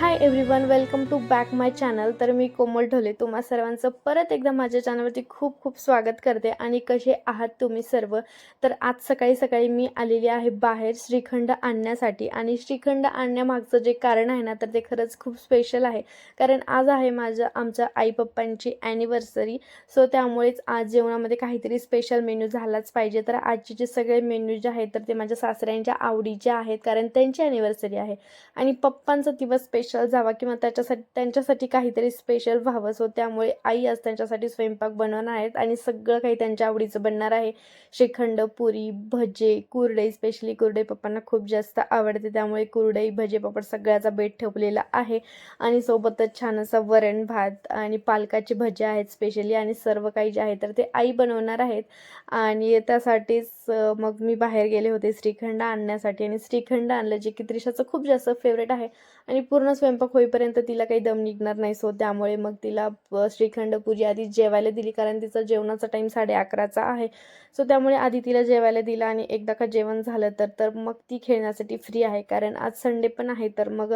Hi everyone welcome to back my channel तर मी कोमल ढोले. तुम्हा सर्वांचं परत एकदा माझ्या चॅनलवरती खूप खूप स्वागत करते. आणि कसे आहात तुम्ही सर्व? तर आज सकाळी सकाळी मी आलेली आहे बाहेर श्रीखंड आणण्यासाठी. आणि श्रीखंड आणण्यामागचं जे कारण आहे ना तर ते खरंच खूप स्पेशल आहे. कारण आज आहे माझं आमच्या आई पप्पांची ॲनिव्हर्सरी सो त्यामुळेच आज जेवणामध्ये काहीतरी स्पेशल मेन्यू झालाच पाहिजे. तर आजचे जे सगळे मेन्यू जे आहेत तर ते माझ्या सासऱ्यांच्या आवडीचे आहेत. कारण त्यांची ॲनिव्हर्सरी आहे. आणि पप्पांचा दिवस स्पेशल जावा किंवा त्याच्यासाठी त्यांच्यासाठी काहीतरी स्पेशल व्हावं. सो त्यामुळे आई आज त्यांच्यासाठी स्वयंपाक बनवणार आहेत आणि सगळं काही त्यांच्या आवडीचं बनणार आहे. श्रीखंड पुरी भजे कुरडई स्पेशली कुरडई पप्पांना खूप जास्त आवडते. त्यामुळे कुरडई भजे पापड सगळ्याचा बेट ठेवलेला आहे. आणि सोबतच छान असं वरण भात आणि पालकाचे भजे आहेत स्पेशली आणि सर्व काही जे आहे तर ते आई बनवणार आहेत. आणि त्यासाठीच मग मी बाहेर गेले होते श्रीखंड आणण्यासाठी. आणि श्रीखंड आणलं जे की त्रिशाचं खूप जास्त फेवरेट आहे. आणि पूर्ण स्वयंपाक होईपर्यंत तिला काही दम निघणार नाही सो त्यामुळे मग तिला श्रीखंड पुरी आधी जेवायला दिली कारण तिचा जेवणाचा टाईम साडे अकराचा आहे. सो त्यामुळे आधी तिला जेवायला दिलं आणि एकदा का जेवण झालं तर तर मग ती खेळण्यासाठी फ्री आहे कारण आज संडे पण आहे तर मग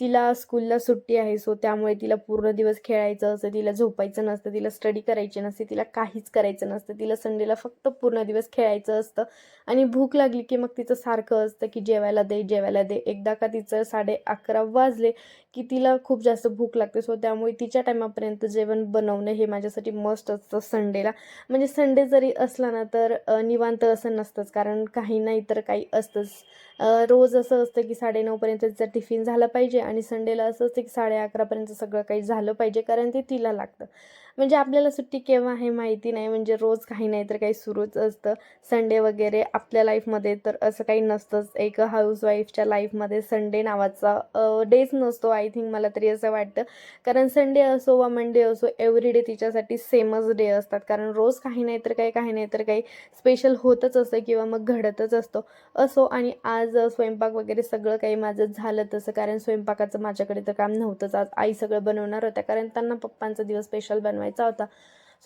तिला स्कूलला सुट्टी आहे सो त्यामुळे तिला पूर्ण दिवस खेळायचं असतं तिला झोपायचं नसतं तिला स्टडी करायची नसते तिला काहीच करायचं नसतं तिला संडेला फक्त पूर्ण दिवस खेळायचं असतं. आणि भूक लागली की मग तिचं सारखं असतं की जेवायला दे जेवायला दे. एकदा का तिचं साडे अकरा वाजले की तिला खूप जास्त भूक लागते. सो त्यामुळे तिच्या टायमापर्यंत जेवण बनवणं हे माझ्यासाठी मस्ट असतं संडेला म्हणजे संडे जरी असला ना तर निवांत असं नसतंच. कारण काही नाही तर काही असतंच. रोज असं असतं की साडेनऊपर्यंत तिचा टिफिन झाला पाहिजे आणि संडेला असं असतं की साडे अकरापर्यंत सगळं काही झालं पाहिजे कारण ते तिला लागतं. म्हणजे आपल्याला सुट्टी केव्हा आहे माहिती नाही. म्हणजे रोज काही नाही तर काही सुरूच असतं. संडे वगैरे आपल्या लाईफमध्ये तर असं काही नसतंच. एक हाऊसवाईफच्या लाईफमध्ये संडे नावाचा डेच नसतो आय थिंक मला तरी असं वाटतं. कारण संडे असो वा मंडे असो एव्हरी डे तिच्यासाठी सेमच डे असतात. कारण रोज काही नाही तर काही काही नाही तर काही स्पेशल होतच असतं किंवा मग घडतच असतो. असो आणि आज स्वयंपाक वगैरे सगळं काही माझं झालं तसं. कारण स्वयंपाकाचं माझ्याकडे तर काम नव्हतंच. आज आई सगळं बनवणार होत्या. कारण त्यांना पप्पांचा दिवस स्पेशल बनवायचा होता.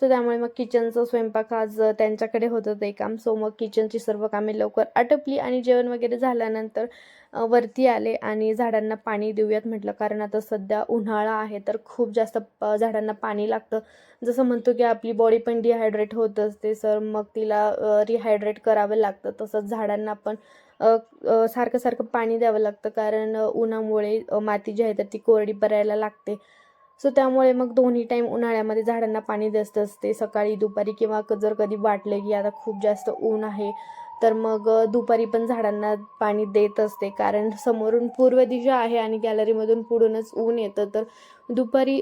सो त्यामुळे मग किचनचं स्वयंपाक आज त्यांच्याकडे होतं ते काम. सो मग किचनची सर्व कामे लवकर आटपली आणि जेवण वगैरे झाल्यानंतर वरती आले आणि झाडांना पाणी देऊयात म्हटलं. कारण आता सध्या उन्हाळा आहे तर खूप जास्त झाडांना पाणी लागतं. जसं म्हणतो की आपली बॉडी पण डिहायड्रेट होत असते सर मग तिला रिहायड्रेट करावं लागतं. तसंच झाडांना पण सारखं सारखं पाणी द्यावं लागतं. कारण उन्हामुळे माती जी आहे तर ती कोरडी पडायला लागते. सो त्यामुळे मग दोन्ही टाईम उन्हाळ्यामध्ये झाडांना पाणी जास्त असते. सकाळी दुपारी किंवा क- जर कधी वाटलं की आता खूप जास्त ऊन आहे तर मग दुपारी पण झाडांना पाणी देत असते. कारण समोरून पूर्व दिशा आहे आणि गॅलरीमधून पुढूनच ऊन येतं. तर दुपारी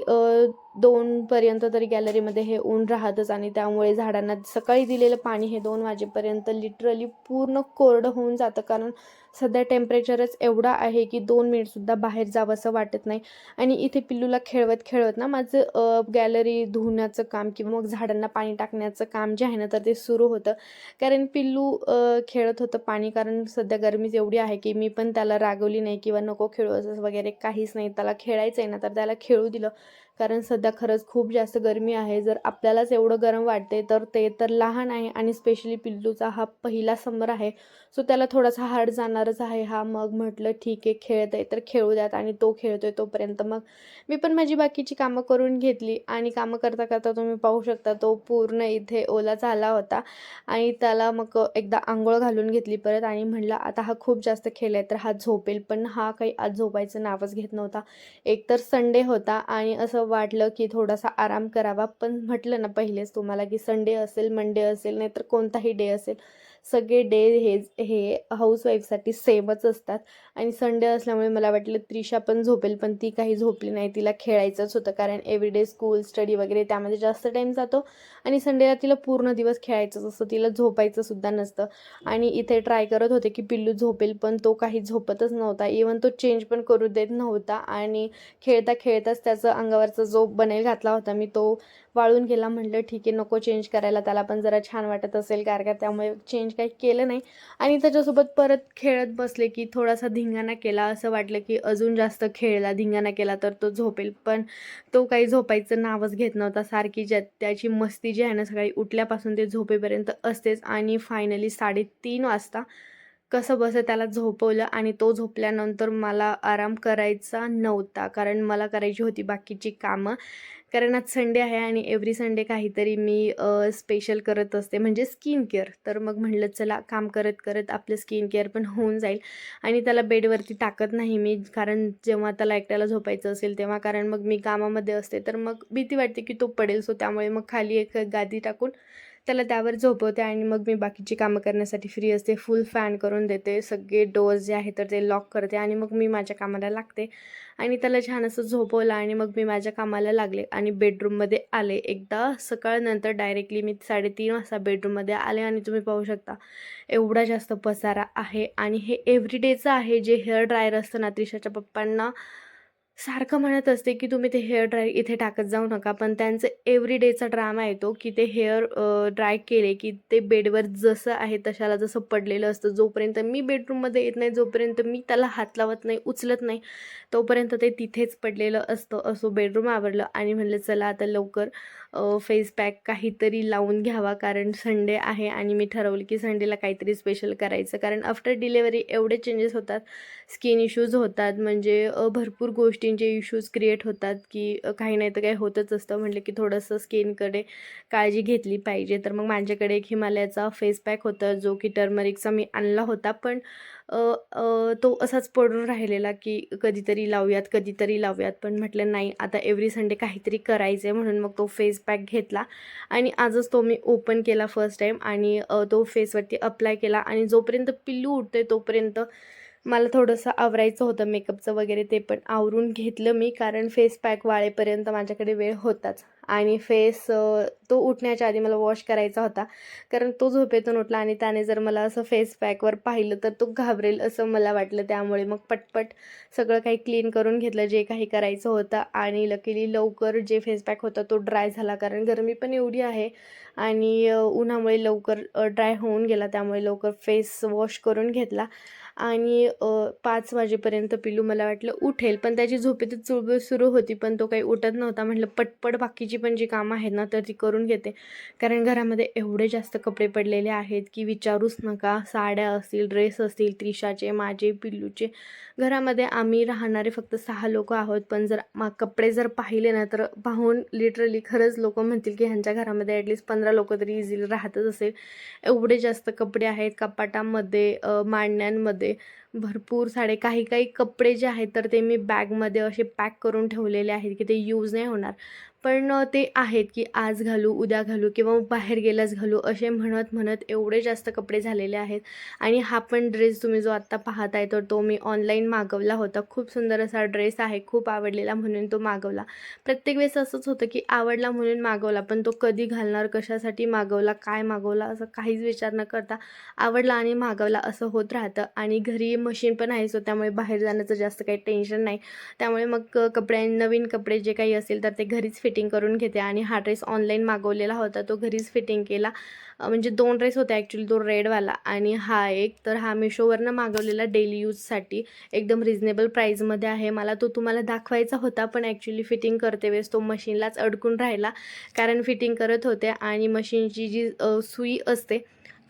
दोनपर्यंत तरी गॅलरीमध्ये हे ऊन राहतच आणि त्यामुळे झाडांना सकाळी दिलेलं पाणी हे दोन वाजेपर्यंत लिटरली पूर्ण कोरडं होऊन जातं. कारण सध्या टेम्परेचरच एवढा आहे की दोन मिनिटसुद्धा बाहेर जावं असं वाटत नाही. आणि इथे पिल्लूला खेळवत खेळवत ना माझं गॅलरी धुण्याचं काम किंवा मग झाडांना पाणी टाकण्याचं काम जे आहे ना तर ते सुरू होतं. कारण पिल्लू खेळत होतं पाणी कारण सध्या गरमीच एवढी आहे की मी पण त्याला रागवली नाही किंवा नको खेळू असं वगैरे काहीच नाही. त्याला खेळायचं आहे ना तर त्याला खेळू दिलं. कारण सध्या खरंच खूप जास्त गरमी आहे. जर आपल्यालाच एवढं गरम वाटते तर ते तर लहान आहे आणि स्पेशली पिल्लूचा हा पहिला समर आहे. सो त्याला थोडासा हार्ड जाणारच आहे. हा मग म्हटलं ठीक आहे खेळत आहे तर खेळू द्यात. आणि तो खेळतोय तोपर्यंत. मग मी पण माझी बाकीची कामं करून घेतली आणि कामं करता करता तुम्ही पाहू शकता तो पूर्ण इथे ओला झाला होता. आणि त्याला मग एकदा आंघोळ घालून घेतली परत आणि म्हणलं आता हा खूप जास्त खेळलाय तर हा झोपेल. पण हा काही आज झोपायचं नावच घेत नव्हता. एक तर संडे होता आणि असं वाटलं की थोडासा आराम करावा. पण म्हटलं ना पहिलेच तुम्हाला की संडे असेल मंडे असेल नाहीतर कोणताही डे असेल. सगळे डे हे हे हाऊसवाईफसाठी सेमच असतात. आणि संडे असल्यामुळे मला वाटलं त्रिशा पण झोपेल पण ती काही झोपली नाही. तिला खेळायचंच होतं कारण एव्हरीडे स्कूल स्टडी वगैरे त्यामध्ये जास्त टाईम जातो. आणि संडेला तिला पूर्ण दिवस खेळायचंच असतं तिला झोपायचं सुद्धा नसतं. आणि इथे ट्राय करत होते की पिल्लू झोपेल पण तो काही झोपतच नव्हता. इवन तो चेंज पण करू देत नव्हता. आणि खेळता खेळताच त्याचं अंगावरचा जो बनेल घातला होता मी तो वाळून गेला म्हटलं ठीक आहे नको चेंज करायला त्याला पण जरा छान वाटत असेल कारण का त्यामुळे चेंज काही केलं नाही. आणि त्याच्यासोबत परत खेळत बसले की थोडासा धिंगाणा केला असं वाटलं की अजून जास्त खेळला धिंगाणा केला तर तो झोपेल. पण तो काही झोपायचं नावच घेत नव्हता. सारखी ज्या त्याची मस्ती जी आहे ना सकाळी उठल्यापासून ते झोपेपर्यंत असतेच. आणि फायनली साडेतीन वाजता कसं बसं त्याला झोपवलं आणि तो झोपल्यानंतर मला आराम करायचा नव्हता. कारण मला करायची होती बाकीची कामं. कारण आज संडे आहे आणि एव्हरी संडे काहीतरी मी स्पेशल करत असते. म्हणजे स्किन केअर तर मग म्हणलं चला काम करत करत आपलं स्किन केअर पण होऊन जाईल. आणि त्याला बेडवरती टाकत नाही मी. कारण जेव्हा त्याला एकट्याला झोपायचं असेल तेव्हा कारण मग मी कामामध्ये असते. तर मग भीती वाटते की तो पडेल. सो त्यामुळे मग खाली एक गादी टाकून त्याला त्यावर झोपवते आणि मग मी बाकीची कामं करण्यासाठी फ्री असते. फुल फॅन करून देते. सगळे डोअर्स जे आहेत तर ते लॉक करते आणि मग मी माझ्या कामाला लागते. आणि त्याला छान असं झोपवलं आणि मग मी माझ्या कामाला लागले आणि बेडरूममध्ये आले. एकदा सकाळनंतर डायरेक्टली मी साडेतीन वाजता बेडरूममध्ये आले आणि तुम्ही पाहू शकता एवढा जास्त पसारा आहे. आणि हे एव्हरीडेचं आहे. जे हेअर ड्रायर असतं ना त्रिशाच्या पप्पांना सारखं म्हणत असते की तुम्ही ते हेअर ड्राय इथे टाकत जाऊ नका. पण त्यांचं एव्हरी डेचा ड्रामा येतो की ते हेअर ड्राय केले की ते बेडवर जसं आहे तशाला जसं पडलेलं असतं. जोपर्यंत मी बेडरूममध्ये येत नाही जोपर्यंत मी त्याला हात लावत नाही उचलत नाही तोपर्यंत ते तिथेच पडलेलं असतं. असो बेडरूम आवरलं आणि म्हणलं चला आता लवकर फेस पॅक काहीतरी लावून घ्यावा कारण संडे आहे आणि मी ठरवलं की संडेला काहीतरी स्पेशल करायचं. कारण आफ्टर डिलेवरी एवढे चेंजेस होतात स्किन इश्यूज होतात म्हणजे भरपूर गोष्टी गोष्टींचे इश्यूज क्रिएट होतात की काही नाही तर काही होतच असतं. म्हटलं की थोडंसं स्किनकडे काळजी घेतली पाहिजे. तर मग माझ्याकडे एक हिमालयाचा फेस पॅक होता जो की टर्मरिकचा मी आणला होता. पण तो असाच पडून राहिलेला की कधीतरी लावूयात कधीतरी लावूयात. पण म्हटलं नाही आता एव्हरी संडे काहीतरी करायचं आहे म्हणून मग तो फेस पॅक घेतला. आणि आजच तो मी ओपन केला फर्स्ट टाईम आणि तो फेसवरती अप्लाय केला. आणि जोपर्यंत पिल्लू उठते तोपर्यंत मला थोडंसं आवरायचं होतं मेकअपचं वगैरे ते पण आवरून घेतलं मी कारण फेस पॅक वाळेपर्यंत माझ्याकडे वेळ होताच. आणि फेस तो उठण्याच्या आधी मला वॉश करायचा होता. कारण तो झोपेतून उठला आणि त्याने जर मला असं फेस पॅकवर पाहिलं तर तो घाबरेल असं मला वाटलं. त्यामुळे मग पटपट सगळं काही क्लीन करून घेतलं जे काही करायचं होतं. आणि लकीली लवकर जे फेस पॅक होता तो ड्राय झाला कारण गरमी पण एवढी आहे. आणि उन्हामुळे लवकर ड्राय होऊन गेला. त्यामुळे लवकर फेस वॉश करून घेतला. आणि पाच वाजेपर्यंत पिलू मला वाटलं उठेल. पण त्याची झोपेतच चुळबुळ सुरू होती पण तो काही उठत नव्हता. म्हटलं पटपट बाकीची पण जी कामं आहेत ना तर ती करून घेते. कारण घरामध्ये एवढे जास्त कपडे पडलेले आहेत की विचारूच नका. साड्या असतील ड्रेस असतील त्रिशाचे माझे पिल्लूचे. घरामध्ये आम्ही राहणारे फक्त सहा लोक आहोत. पण जर मा कपडे जर पाहिले ना तर पाहून लिटरली खरंच लोक म्हणतील की ह्यांच्या घरामध्ये ॲटलीस्ट पंधरा लोक तरी इझिली राहतच असेल. एवढे जास्त कपडे आहेत कपाटामध्ये मांडण्यांमध्ये भरपूर साडे काही काही कपडे जे आहेत तर ते मी बॅगमध्ये असे पॅक करून ठेवलेले आहेत की ते यूज नाही होणार. पण ते आहेत की आज घालू उद्या घालू किंवा बाहेर गेल्यास घालू असे म्हणत म्हणत एवढे जास्त कपडे झालेले आहेत. आणि हा पण ड्रेस तुम्ही जो आत्ता पाहत आहे तर तो मी ऑनलाईन मागवला होता. खूप सुंदर असा ड्रेस आहे खूप आवडलेला म्हणून तो मागवला. प्रत्येक वेळेस असंच होतं की आवडला म्हणून मागवला पण तो कधी घालणार कशासाठी मागवला काय मागवला असं काहीच विचार न करता आवडला आणि मागवला असं होत राहतं. आणि घरी मशीन पण आहे सो त्यामुळे बाहेर जाण्याचं जास्त काही टेन्शन नाही. त्यामुळे मग कपडे नवीन कपडे जे काही असेल तर ते घरीच फिटिंग करून घेते आणि हा ड्रेस ऑनलाईन मागवलेला होता तो घरीच फिटिंग केला. म्हणजे दोन ड्रेस होते ॲक्च्युली तो रेडवाला आणि हा एक. तर हा मिशोवरनं मागवलेला डेली यूजसाठी. एकदम रिजनेबल प्राईजमध्ये आहे. मला तो तुम्हाला दाखवायचा होता पण ॲक्च्युली फिटिंग करते वेळेस तो मशीनलाच अडकून राहिला. कारण फिटिंग करत होते आणि मशीनची जी सुई असते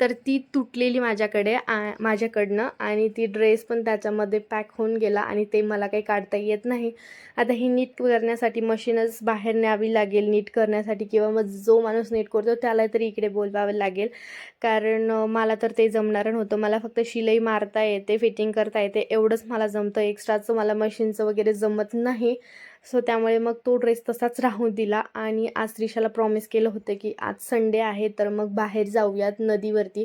तर ती तुटलेली माझ्याकडे आ माझ्याकडनं आणि ती ड्रेस पण त्याच्यामध्ये पॅक होऊन गेला आणि ते मला काही काढता येत नाही. आता ही नीट करण्यासाठी मशीनच बाहेर न्यावी लागेल नीट करण्यासाठी किंवा मग जो माणूस नीट करतो त्याला तरी इकडे बोलवावं लागेल. कारण मला तर ते जमणार नव्हतं. मला फक्त शिलाई मारता येते फिटिंग करता येते. एवढंच मला जमतं. एक्स्ट्राचं मला मशीनचं वगैरे जमत नाही. सो त्यामुळे मग तो ड्रेस तसाच राहून दिला आणि आज त्रिशाला प्रॉमिस केलं होतं की आज संडे आहे तर मग बाहेर जाऊयात नदीवरती.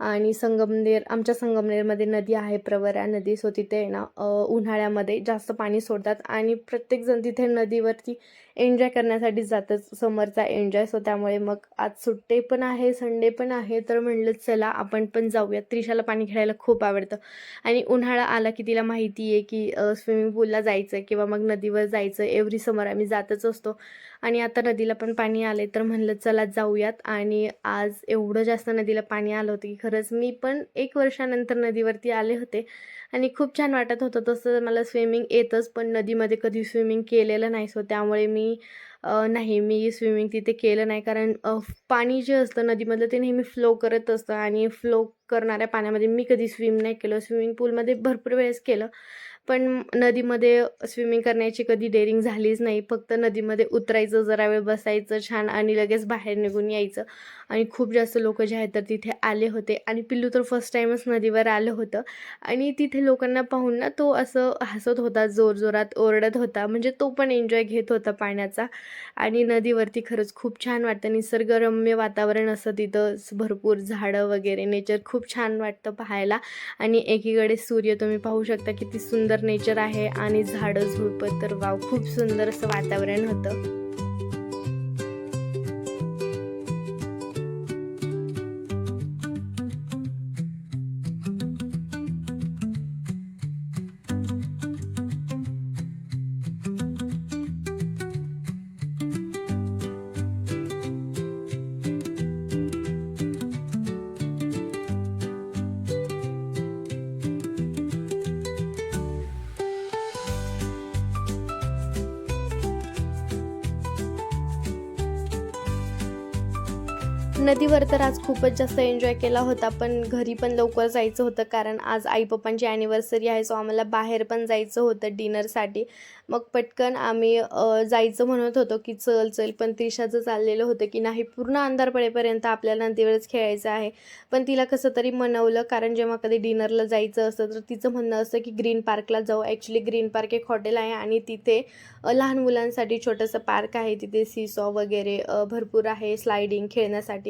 आणि संगमनेर आमच्या संगमनेरमध्ये नदी आहे प्रवरा नदी. सो तिथे ना उन्हाळ्यामध्ये जास्त पाणी सोडतात आणि प्रत्येकजण तिथे नदीवरती एन्जॉय करण्यासाठी जातच. समरचा एन्जॉय सो त्यामुळे मग आज सुट्टे पण आहे संडे पण आहे. तर म्हणलं चला आपण पण जाऊया त्रिशाला पाणी खेळायला खूप आवडतं. आणि उन्हाळा आला की तिला माहिती आहे की स्विमिंग पूलला जायचं किंवा मग नदीवर जायचं एव्हरी समर आम्ही जातच असतो. आणि आता नदीला पण पाणी आले तर म्हणलं चला जाऊयात. आणि आज एवढं जास्त नदीला पाणी आलं होतं की खरंच मी पण एक वर्षानंतर नदीवरती आले होते. आणि खूप छान वाटत होतं. तसं मला स्विमिंग येतच पण नदीमध्ये कधी स्विमिंग केलेलं नाही. सो त्यामुळे मी नाही मी स्विमिंग तिथे केलं नाही. कारण पाणी जे असतं नदीमधलं ते नेहमी फ्लो करत असतं. आणि फ्लो करणाऱ्या पाण्यामध्ये मी कधी स्विम नाही केलं. स्विमिंग पूलमध्ये भरपूर वेळेस केलं. पण नदीमध्ये स्विमिंग करण्याची कधी डेअरिंग झालीच नाही. फक्त नदीमध्ये उतरायचं जरा वेळ बसायचं छान आणि लगेच बाहेर निघून यायचं. आणि खूप जास्त लोक जे आहेत तर तिथे आले होते. आणि पिल्लू तर फर्स्ट टाईमच नदीवर आलं होतं. आणि तिथे लोकांना पाहून ना तो असं हसत होता जोरजोरात ओरडत होता. म्हणजे तो पण एन्जॉय घेत होता पाण्याचा. आणि नदीवरती खरंच खूप छान वाटतं. निसर्गरम्य वातावरण असं तिथं. भरपूर झाडं वगैरे नेचर खूप छान वाटतं पाहायला. आणि एकीकडे सूर्य तुम्ही पाहू शकता किती सुंदर नेचर आहे. आणि झाडं झुडपं तर वाव खूप सुंदर असं वातावरण होतं. नदीवर तर आज खूपच जास्त एन्जॉय केला होता पण घरी पण लवकर जायचं होतं कारण आज आई पप्पांची ॲनिव्हर्सरी आहे सो आम्हाला बाहेर पण जायचं होतं डिनरसाठी मग पटकन आम्ही जायचं म्हणत होतो की चल चल पण त्रिशाचं चाललेलं होतं की नाही पूर्ण अंधार पडेपर्यंत आपल्याला नदीवरच खेळायचं आहे. पण तिला कसं तरी मनवलं कारण जेव्हा कधी डिनरला जायचं असतं तर तिचं म्हणणं असतं की ग्रीन पार्कला जाऊ. ॲक्च्युली ग्रीन पार्क एक हॉटेल आहे आणि तिथे लहान मुलांसाठी छोटंसं पार्क आहे. तिथे सीसॉ वगैरे भरपूर आहे स्लायडिंग खेळण्यासाठी.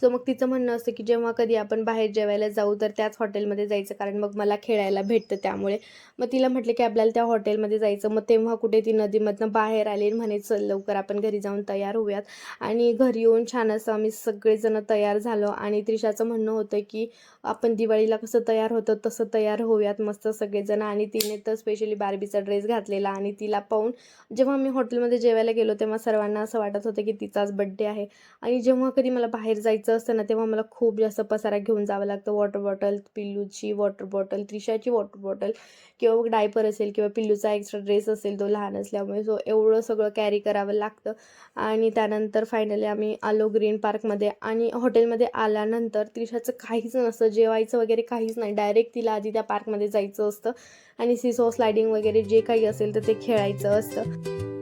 सो मग तिचं म्हणणं असतं की जेव्हा कधी आपण बाहेर जेवायला जाऊ तर त्याच हॉटेलमध्ये जायचं. कारण मग मला खेळायला भेटतं त्यामुळे. मग तिला म्हटलं की आपल्याला त्या हॉटेलमध्ये जायचं. मग तेव्हा कुठे ती नदीमधनं बाहेर आली आणि म्हणे चल लवकर आपण घरी जाऊन तयार होऊयात. आणि घरी येऊन छान असं आम्ही सगळेजण तयार झालो. आणि त्रिशाचं म्हणणं होतं की आपण दिवाळीला कसं तयार होतं तसं तयार होऊयात मस्त सगळेजण. आणि तिने तर स्पेशली बार्बीचा ड्रेस घातलेला आणि तिला पाहून जेव्हा मी हॉटेलमध्ये जेवायला गेलो तेव्हा सर्वांना असं वाटत होतं की तिचाच बड्डे आहे. आणि जेव्हा कधी मला बाहेर जायचं असतं ना तेव्हा मला खूप जास्त पसारा घेऊन जावं लागतं. वॉटर बॉटल पिल्लूची वॉटर बॉटल त्रिशाची वॉटर बॉटल किंवा डायपर असेल किंवा पिल्लूचा एक्स्ट्रा ड्रेस असेल तो लहान असल्यामुळे सो एवढं सगळं कॅरी करावं लागतं. आणि त्यानंतर फायनली आम्ही आलो ग्रीन पार्कमध्ये आणि हॉटेलमध्ये आल्यानंतर त्रिशाचं काहीच नसतं. जेवायचं वगैरे काहीच नाही. डायरेक्ट तिला आधी त्या पार्कमध्ये जायचं असतं. आणि सिसो स्लायडिंग वगैरे जे काही असेल तर ते खेळायचं असतं.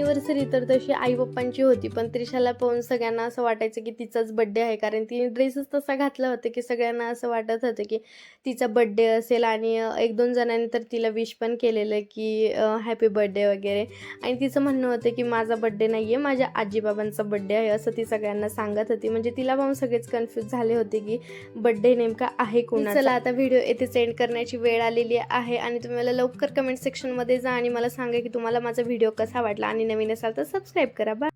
ॲनिव्हर्सरी तर तशी आई पप्पांची होती पण त्रिशाला पाहून सगळ्यांना असं वाटायचं की तिचाच बड्डे आहे. कारण तिने ड्रेसच तसा घातला होता की सगळ्यांना असं वाटत होतं की तिचा बड्डे असेल आणि एक दोन जणांनी तर तिला विश पण केलेलं की हॅपी बड्डे वगैरे. आणि तिचं म्हणणं होतं की माझा बड्डे नाही आहे माझ्या आजीबाबांचा बड्डे आहे असं ती सगळ्यांना सांगत होती. म्हणजे तिला पाहून सगळेच कन्फ्यूज झाले होते की बड्डे नेमका आहे कोणा चला आता व्हिडिओ येथे सेंड करण्याची वेळ आलेली आहे आणि तुम्ही मला लवकर कमेंट सेक्शनमध्ये जा आणि मला सांगा की तुम्हाला माझा व्हिडिओ कसा वाटला आणि नवीन असाल तर सबस्क्राईब करा. बाय